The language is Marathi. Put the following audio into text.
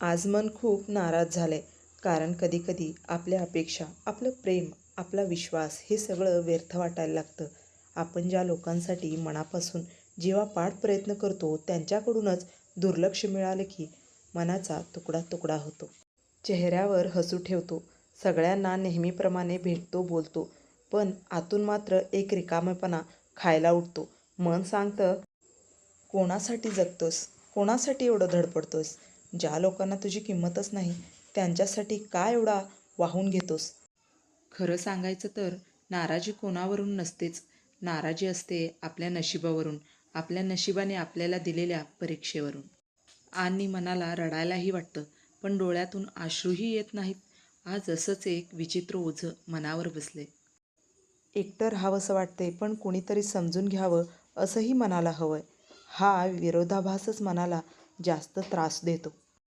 आज मन खूप नाराज झालंय. कारण कधीकधी आपल्या अपेक्षा आपलं प्रेम आपला विश्वास हे सगळं व्यर्थ वाटायला लागतं. आपण ज्या लोकांसाठी मनापासून जीवापाड प्रयत्न करतो त्यांच्याकडूनच दुर्लक्ष मिळालं की मनाचा तुकडा तुकडा होतो. चेहऱ्यावर हसू ठेवतो. सगळ्यांना नेहमीप्रमाणे भेटतो बोलतो. पण आतून मात्र एक रिकामेपणा खायला उठतो. मन सांगतं कोणासाठी जगतोस? कोणासाठी एवढं धडपडतोस? ज्या लोकांना तुझी किंमतच नाही त्यांच्यासाठी का एवढा वाहून घेतोस? खरं सांगायचं तर नाराजी कोणावरून नसतेच. नाराजी असते आपल्या नशिबावरून आपल्या नशिबाने आपल्याला दिलेल्या परीक्षेवरून. आणि मनाला रडायलाही वाटतं पण डोळ्यातून अश्रूही येत नाहीत. आज असंच एक विचित्र ओझं मनावर बसले एकटं राहावंसं वाटते पण कुणीतरी समजून घ्यावं असंही मनाला हवंय. हा विरोधाभासच मनाला जास्त त्रास देतो.